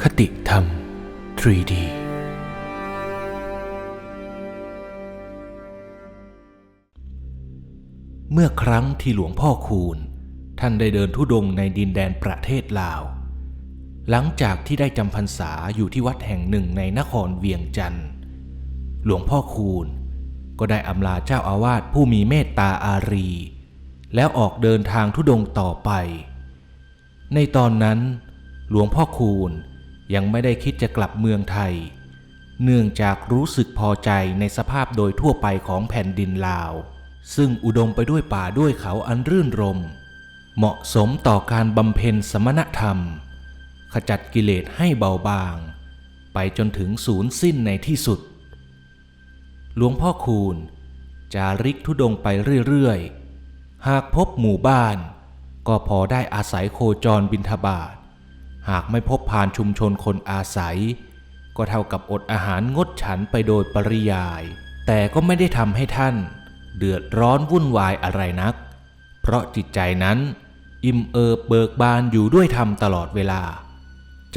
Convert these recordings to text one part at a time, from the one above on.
คติธรรม 3D เมื่อครั้งที่หลวงพ่อคูณ ท่านได้เดินทุดงในดินแดนประเทศลาว หลังจากที่ได้จำพรรษาอยู่ที่วัดแห่งหนึ่งในนครเวียงจันทร์ หลวงพ่อคูณ ก็ได้อำลาเจ้าอาวาสผู้มีเมตตาอารี แล้วออกเดินทางทุดงต่อไป ในตอนนั้น หลวงพ่อคูณ ยังไม่ได้คิดจะกลับเมืองไทย เนื่องจากรู้สึกพอใจในสภาพโดยทั่วไปของแผ่นดินลาว ซึ่งอุดมไปด้วยป่าด้วยเขาอันรื่นรม เหมาะสมต่อการบำเพ็ญสมณธรรม ขจัดกิเลสให้เบาบาง ไปจนถึงศูนย์สิ้นในที่สุด หลวงพ่อคูณจาริกทุดงค์ไปเรื่อย ๆ หากพบหมู่บ้าน ก็พอได้อาศัยโคจรบินทบาท หากไม่พบผ่านชุมชนคนอาศัย ก็เท่ากับอดอาหารงดฉันไปโดยปริยาย แต่ก็ไม่ได้ทำให้ท่าน เดือดร้อนวุ่นวายอะไรนัก เพราะจิตใจนั้น อิ่มเอิบเบิกบานอยู่ด้วยธรรมตลอดเวลา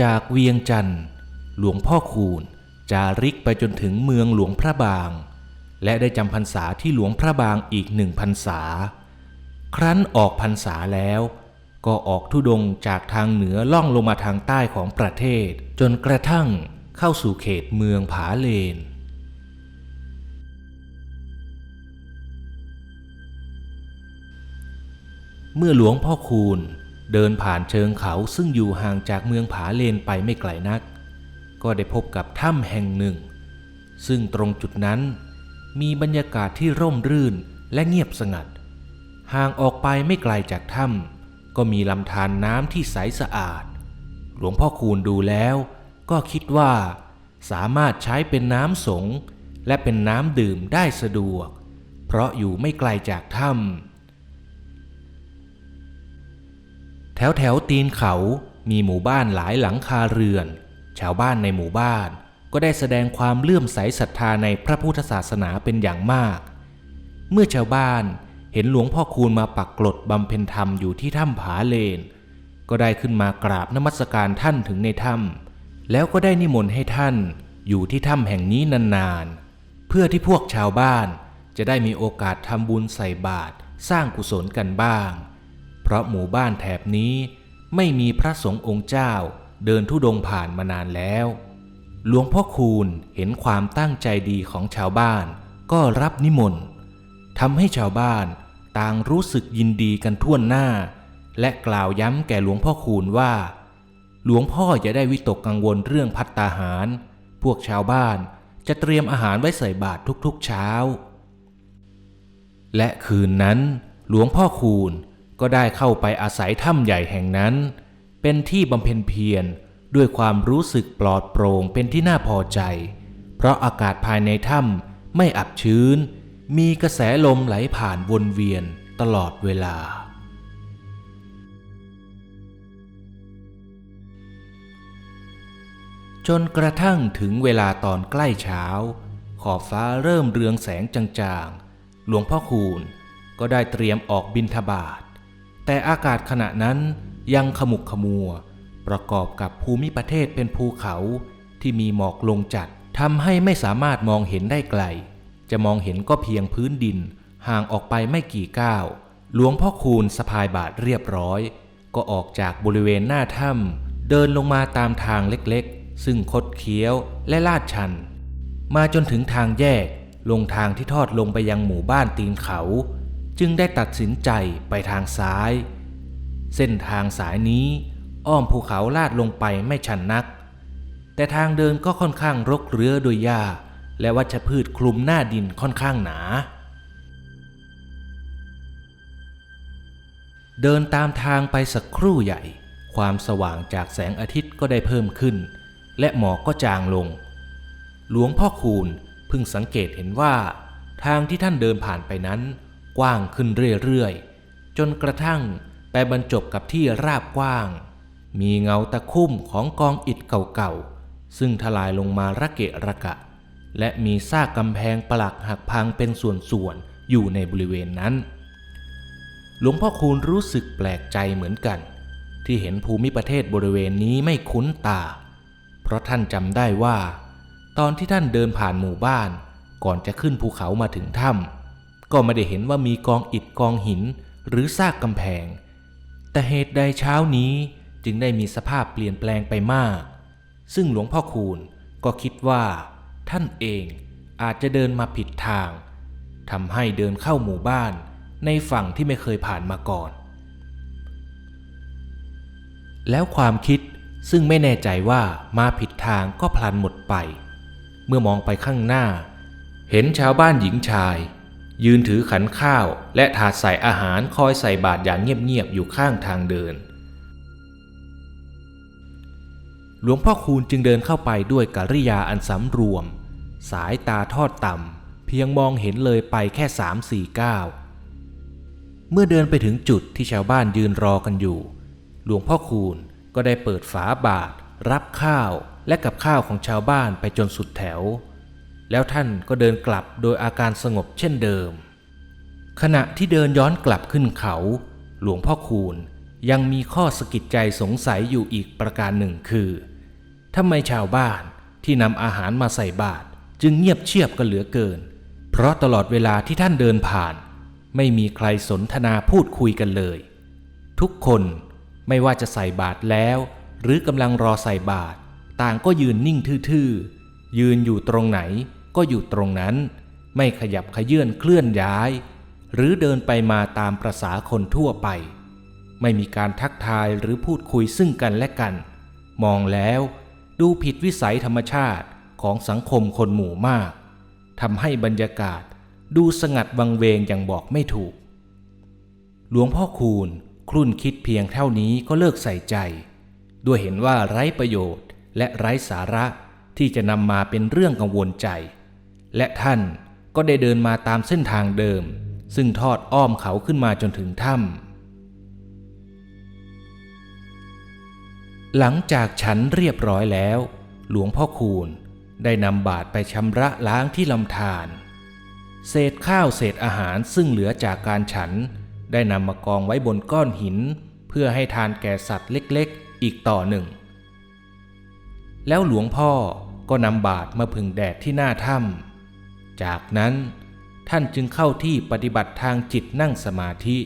จากเวียงจันทร์หลวงพ่อคูณจาริกไปจนถึงเมืองหลวงพระบาง และได้จำพรรษาที่หลวงพระบางอีกหนึ่งพรรษา ครั้นออกพรรษาแล้ว ก็ออกทุดงจากทางเหนือล่องลงมาทางใต้ของประเทศ จนกระทั่งเข้าสู่เขตเมืองผาเลน เมื่อหลวงพ่อคูณเดินผ่านเชิงเขาซึ่งอยู่ห่างจากเมืองผาเลนไปไม่ไกลนัก ก็ได้พบกับถ้ำแห่งหนึ่ง ซึ่งตรงจุดนั้นมีบรรยากาศที่ร่มรื่นและเงียบสงัด ห่างออกไปไม่ไกลจากถ้ำ ก็มีลำธารน้ำที่ใสสะอาด หลวงพ่อคูณดูแล้วก็คิดว่า สามารถใช้เป็นน้ำสงและเป็นน้ำดื่มได้สะดวก เพราะอยู่ไม่ไกลจากถ้ำแถวแถวตีนเขามีหมู่บ้านหลายหลังคาเรือน ชาวบ้านในหมู่บ้านก็ได้แสดงความเลื่อมใสศรัทธาในพระพุทธศาสนาเป็นอย่างมาก เมื่อชาวบ้าน เห็นหลวงพ่อคูณมาปักกลดบำเพ็ญธรรมอยู่ที่ถ้ำผาเลน ก็ได้ขึ้นมากราบนมัสการท่านถึงในถ้ำแล้วก็ได้นิมนต์ให้ท่านอยู่ที่ถ้ำแห่งนี้นานๆ เพื่อที่พวกชาวบ้านจะได้มีโอกาสทำบุญใส่บาตรสร้างกุศลกันบ้าง เพราะหมู่บ้านแถบนี้ไม่มีพระสงฆ์องค์เจ้าเดินทุดงผ่านมานานแล้ว หลวงพ่อคูณเห็นความตั้งใจดีของชาวบ้านก็รับนิมนต์ทำให้ชาวบ้าน ต่างรู้สึกยินดีกันทั่วหน้า และกล่าวย้ำแก่หลวงพ่อคูณว่า หลวงพ่ออย่าได้วิตกกังวลเรื่องพัตตาหาร พวกชาวบ้านจะเตรียมอาหารไว้ใส่บาตรทุกๆเช้า และคืนนั้น หลวงพ่อคูณก็ได้เข้าไปอาศัยถ้ำใหญ่แห่งนั้น เป็นที่บำเพ็ญเพียรด้วยความรู้สึกปลอดโปร่งเป็นที่น่าพอใจ เพราะอากาศภายในถ้ำไม่อับชื้น มีกระแสลมไหลผ่านวนเวียนตลอดเวลา จนกระทั่งถึงเวลาตอนใกล้เช้า ขอบฟ้าเริ่มเรืองแสงจางๆ หลวงพ่อคูณก็ได้เตรียมออกบินทบาท แต่อากาศขณะนั้นยังขมุกขมัว ประกอบกับภูมิประเทศเป็นภูเขาที่มีหมอกลงจัดทำให้ไม่สามารถมองเห็นได้ไกล จะมองเห็นก็เพียงพื้นดินห่างออกไปไม่กี่ก้าว หลวงพ่อคูณสะพายบาทเรียบร้อย ก็ออกจากบริเวณหน้าถ้ำเดินลงมาตามทางเล็กๆ ซึ่งคดเคี้ยวและลาดชัน มาจนถึงทางแยกลงทางที่ทอดลงไปยังหมู่บ้านตีนเขา จึงได้ตัดสินใจไปทางซ้าย เส้นทางสายนี้อ้อมภูเขาลาดลงไปไม่ชันนัก แต่ทางเดินก็ค่อนข้างรกเรื้อโดยหญ้า และวัชพืชคลุมหน้าดินค่อนข้างหนา เดินตามทางไปสักครู่ใหญ่ ความสว่างจากแสงอาทิตย์ก็ได้เพิ่มขึ้น และหมอกก็จางลง หลวงพ่อคูณเพิ่งสังเกตเห็นว่า ทางที่ท่านเดินผ่านไปนั้น กว้างขึ้นเรื่อยๆ จนกระทั่งไปบรรจบกับที่ราบกว้าง มีเงาตะคุ่มของกองอิฐเก่าๆ ซึ่งทลายลงมาระเกะระกะ และมีซากกำแพงปลักหักพังเป็นส่วนๆอยู่ในบริเวณนั้น หลวงพ่อคูณรู้สึกแปลกใจเหมือนกัน ที่เห็นภูมิประเทศบริเวณนี้ไม่คุ้นตา เพราะท่านจำได้ว่า ตอนที่ท่านเดินผ่านหมู่บ้าน ก่อนจะขึ้นภูเขามาถึงถ้ำก็ไม่ได้เห็นว่ามีกองอิฐกองหินหรือซากกำแพง แต่เหตุใดเช้านี้จึงได้มีสภาพเปลี่ยนแปลงไปมาก ซึ่งหลวงพ่อคูณก็คิดว่า ท่านเองอาจจะเดินมาผิดทางทำให้เดินเข้าหมู่บ้านในฝั่งที่ไม่เคยผ่านมาก่อน แล้วความคิดซึ่งไม่แน่ใจว่ามาผิดทางก็พลันหมดไป เมื่อมองไปข้างหน้า เห็นชาวบ้านหญิงชาย ยืนถือขันข้าวและถาดใส่อาหารคอยใส่บาตรอย่างเงียบๆอยู่ข้างทางเดิน หลวงพ่อคูณจึงเดินเข้าไปด้วยกริยาอันสำรวม สายตาทอดต่ำเพียงมองเห็นเลยไปแค่สามสี่ก้าวเมื่อเดินไปถึงจุดที่ชาวบ้านยืนรอกันอยู่ หลวงพ่อคูณก็ได้เปิดฝาบาตรรับข้าวและกับข้าวของชาวบ้านไปจนสุดแถว แล้วท่านก็เดินกลับโดยอาการสงบเช่นเดิม ขณะที่เดินย้อนกลับขึ้นเขา หลวงพ่อคูณยังมีข้อสะกิดใจสงสัยอยู่อีกประการหนึ่งคือ ทำไมชาวบ้านที่นำอาหารมาใส่บาตรจึงเงียบเชียบกันเหลือเกิน เพราะตลอดเวลาที่ท่านเดินผ่าน ไม่มีใครสนทนาพูดคุยกันเลย ทุกคนไม่ว่าจะใส่บาตรแล้ว หรือกำลังรอใส่บาตรต่างก็ยืนนิ่งทื่อๆ ยืนอยู่ตรงไหนก็อยู่ตรงนั้น ไม่ขยับขยื่นเคลื่อนย้าย หรือเดินไปมาตามประษาคนทั่วไป ไม่มีการทักทายหรือพูดคุยซึ่งกันและกัน มองแล้ว ดูผิดวิสัยธรรมชาติของสังคมคนหมู่มากทำให้บรรยากาศดูสงัดวังเวงอย่างบอกไม่ถูก หลวงพ่อคูณครุ่นคิดเพียงเท่านี้ก็เลิกใส่ใจ ด้วยเห็นว่าไร้ประโยชน์และไร้สาระที่จะนำมาเป็นเรื่องกังวลใจ และท่านก็ได้เดินมาตามเส้นทางเดิม ซึ่งทอดอ้อมเขาขึ้นมาจนถึงถ้ำ หลังจากฉันเรียบร้อยแล้ว หลวงพ่อคูณได้นำบาตรไปชำระล้างที่ลำธารเศษข้าวเศษอาหารซึ่งเหลือจากการฉัน ได้นำมากองไว้บนก้อนหิน เพื่อให้ทานแก่สัตว์เล็กๆ อีกต่อหนึ่ง แล้วหลวงพ่อก็นำบาตรมาพึ่งแดดที่หน้าถ้ำจากนั้นท่านจึงเข้าที่ปฏิบัติทางจิตนั่งสมาธิ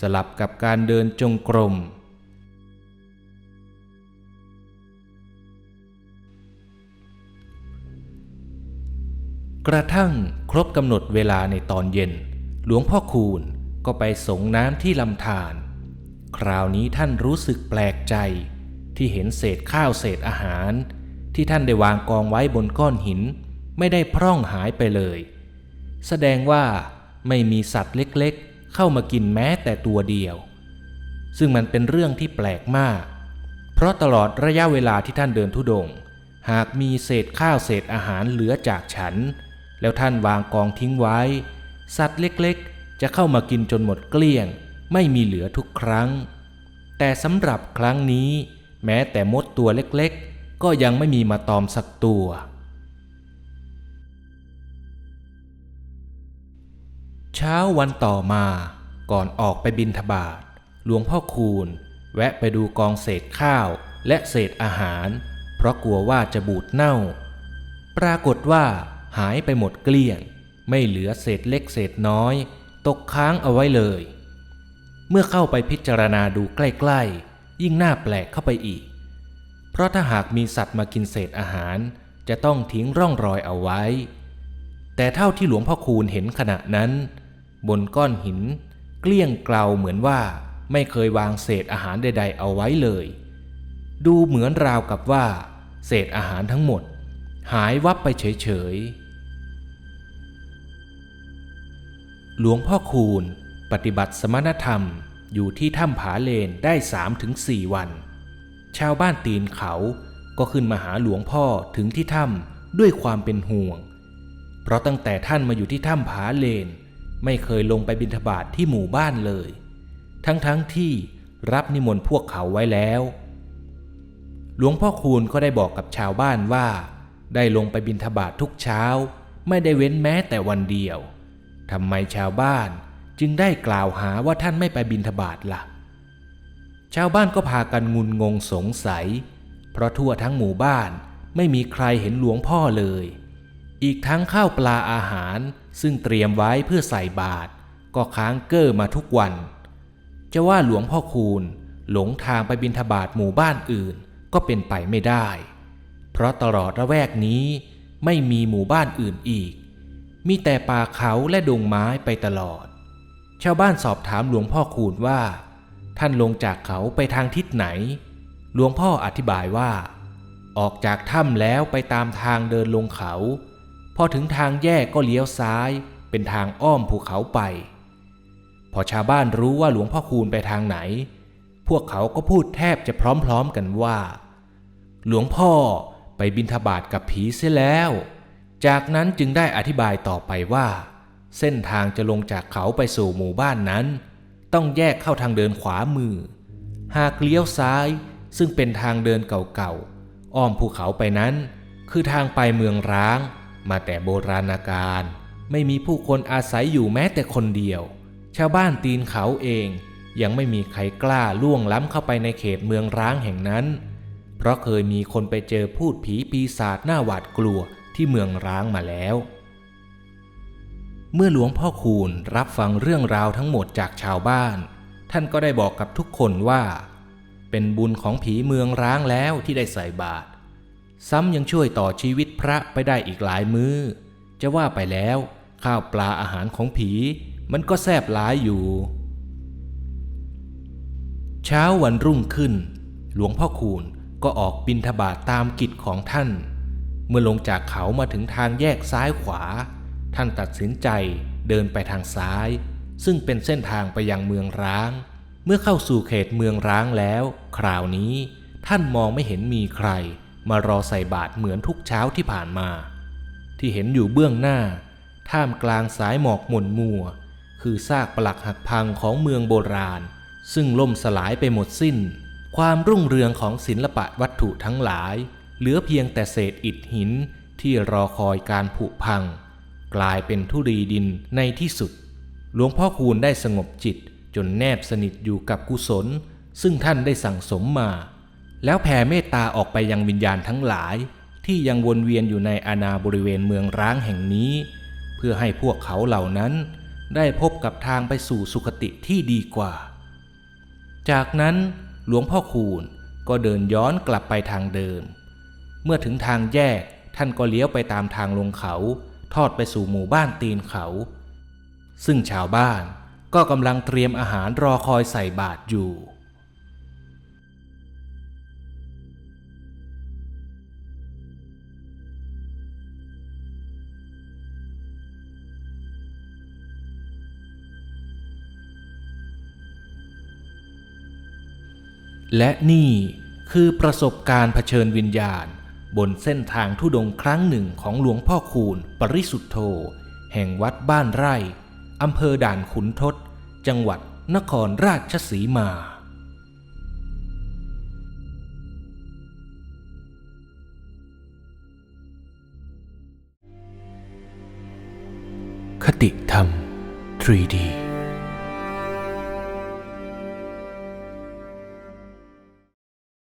สลับกับการเดินจงกรม กระทั่งครบกำหนดเวลาในตอนเย็น หลวงพ่อคูณก็ไปสงน้ำที่ลำธารคราวนี้ท่านรู้สึกแปลกใจ ที่เห็นเศษข้าวเศษอาหาร ที่ท่านได้วางกองไว้บนก้อนหิน ไม่ได้พร่องหายไปเลย แสดงว่าไม่มีสัตว์เล็กๆ เข้ามากินแม้แต่ตัวเดียว ซึ่งมันเป็นเรื่องที่แปลกมาก เพราะตลอดระยะเวลาที่ท่านเดินทุดง หากมีเศษข้าวเศษอาหารเหลือจากฉัน แล้วท่านวางกองทิ้งไว้ สัตว์เล็กๆ จะเข้ามากินจนหมดเกลี้ยง ไม่มีเหลือทุกครั้ง แต่สำหรับครั้งนี้ แม้แต่มดตัวเล็กๆ ก็ยังไม่มีมาตอมสักตัว เช้าวันต่อมาก่อนออกไปบินทบาทหลวงพ่อคูณ แวะไปดูกองเศษข้าวและเศษอาหาร เพราะกลัวว่าจะบูดเน่า ปรากฏว่า หายไปหมดเกลี้ยง ไม่เหลือเศษเล็กเศษน้อย ตกค้างเอาไว้เลย เมื่อเข้าไปพิจารณาดูใกล้ ๆ ยิ่งน่าแปลกเข้าไปอีก เพราะถ้าหากมีสัตว์มากินเศษอาหาร จะต้องทิ้งร่องรอยเอาไว้ แต่เท่าที่หลวงพ่อคูณเห็นขณะนั้น บนก้อนหิน เกลี้ยงเกลาเหมือนว่าไม่เคยวางเศษอาหารใด ๆ เอาไว้เลย ดูเหมือนราวกับว่า เศษอาหารทั้งหมด หายวับไปเฉย ๆ หลวงพ่อคูณ ปฏิบัติสมณธรรมอยู่ที่ถ้ำผาเลนได้สามถึงสี่วัน ชาวบ้านตีนเขาก็ขึ้นมาหาหลวงพ่อถึงที่ถ้ำด้วยความเป็นห่วง เพราะตั้งแต่ท่านมาอยู่ที่ถ้ำผาเลน ไม่เคยลงไปบิณฑบาตทที่หมู่บ้านเลย ทั้งๆทที่รับนิมนต์พวกเขาไว้แล้ว หลวงพ่อคูณก็ได้บอกกับชาวบ้านว่า ได้ลงไปบิณฑบาตททุกเช้า ไม่ได้เว้นแม้แต่วันเดียว ทำไมชาวบ้านจึงได้กล่าวหาว่าท่านไม่ไปบิณฑบาตละ่ะ ชาวบ้านก็พากันงุนงงสงสัย เพราะทั่วทั้งหมู่บ้านไม่มีใครเห็นหลวงพ่อเลย อีกทั้งข้าวปลาอาหารซึ่งเตรียมไว้เพื่อใส่บาตรก็ค้างเก้อมาทุกวัน จะว่าหลวงพ่อคูณหลงทางไปบินทบาทหมู่บ้านอื่นก็เป็นไปไม่ได้ เพราะตลอดระแวกนี้ไม่มีหมู่บ้านอื่นอีก มีแต่ป่าเขาและดงไม้ไปตลอด ชาวบ้านสอบถามหลวงพ่อคูณว่า ท่านลงจากเขาไปทางทิศไหน หลวงพ่ออธิบายว่า ออกจากถ้ำแล้วไปตามทางเดินลงเขา พอถึงทางแยกก็เลี้ยวซ้ายเป็นทางอ้อมภูเขาไป พอชาวบ้านรู้ว่าหลวงพ่อคูณไปทางไหน พวกเขาก็พูดแทบจะพร้อมๆกันว่า หลวงพ่อไปบินทบาทกับผีเสียแล้ว จากนั้นจึงได้อธิบายต่อไปว่า เส้นทางจะลงจากเขาไปสู่หมู่บ้านนั้น ต้องแยกเข้าทางเดินขวามือ หากเลี้ยวซ้ายซึ่งเป็นทางเดินเก่าๆอ้อมภูเขาไปนั้น คือทางไปเมืองร้าง มาแต่โบราณกาลไม่มีผู้คนอาศัยอยู่แม้แต่คนเดียว ชาวบ้านตีนเขาเองยังไม่มีใครกล้าล่วงล้ำเข้าไปในเขตเมืองร้างแห่งนั้น เพราะเคยมีคนไปเจอพูดผีปีศาจหน้าหวาดกลัว ที่เมืองร้างมาแล้ว เมื่อหลวงพ่อคูณรับฟังเรื่องราวทั้งหมดจากชาวบ้าน ท่านก็ได้บอกกับทุกคนว่า เป็นบุญของผีเมืองร้างแล้วที่ได้ใส่บาตรซ้ำยังช่วยต่อชีวิตพระไปได้อีกหลายมือ้อ จะว่าไปแล้วข้าวปลาอาหารของผีมันก็แซบหลายอยู่ เช้าวันรุ่งขึ้น หลวงพ่อคูณก็ออกบินทบาทตามกิจของท่าน เมื่อลงจากเขามาถึงทางแยกซ้ายขวา ท่านตัดสินใจเดินไปทางซ้าย ซึ่งเป็นเส้นทางไปยังเมืองร้าง เมื่อเข้าสู่เขตเมืองร้างแล้ว คราวนี้ท่านมองไม่เห็นมีใคร มารอใส่บาตรเหมือนทุกเช้าที่ผ่านมา ที่เห็นอยู่เบื้องหน้า ท่ามกลางสายหมอกหม่นมัว คือซากปลักหักพังของเมืองโบราณ ซึ่งล่มสลายไปหมดสิ้น ความรุ่งเรืองของศิลปะวัตถุทั้งหลาย เหลือเพียงแต่เศษอิฐหินที่รอคอยการผุพัง กลายเป็นธุรีดินในที่สุด หลวงพ่อคูณได้สงบจิตจนแนบสนิทอยู่กับกุศล ซึ่งท่านได้สั่งสมมา แล้วแผ่เมตตาออกไปยังวิญญาณทั้งหลาย ที่ยังวนเวียนอยู่ในอาณาบริเวณเมืองร้างแห่งนี้ เพื่อให้พวกเขาเหล่านั้น ได้พบกับทางไปสู่สุคติที่ดีกว่า จากนั้นหลวงพ่อคูณก็เดินย้อนกลับไปทางเดิม เมื่อถึงทางแยกท่านก็เลี้ยวไปตามทางลงเขา ทอดไปสู่หมู่บ้านตีนเขา ซึ่งชาวบ้านก็กำลังเตรียมอาหารรอคอยใส่บาตรอยู่ และนี่คือประสบการณ์เผชิญวิญญาณ บนเส้นทางทุดงครั้งหนึ่งของหลวงพ่อคูณ ปริสุทธโธ แห่งวัดบ้านไร่อำเภอด่านขุนทด จังหวัดนครราชสีมา คติธรรม 3D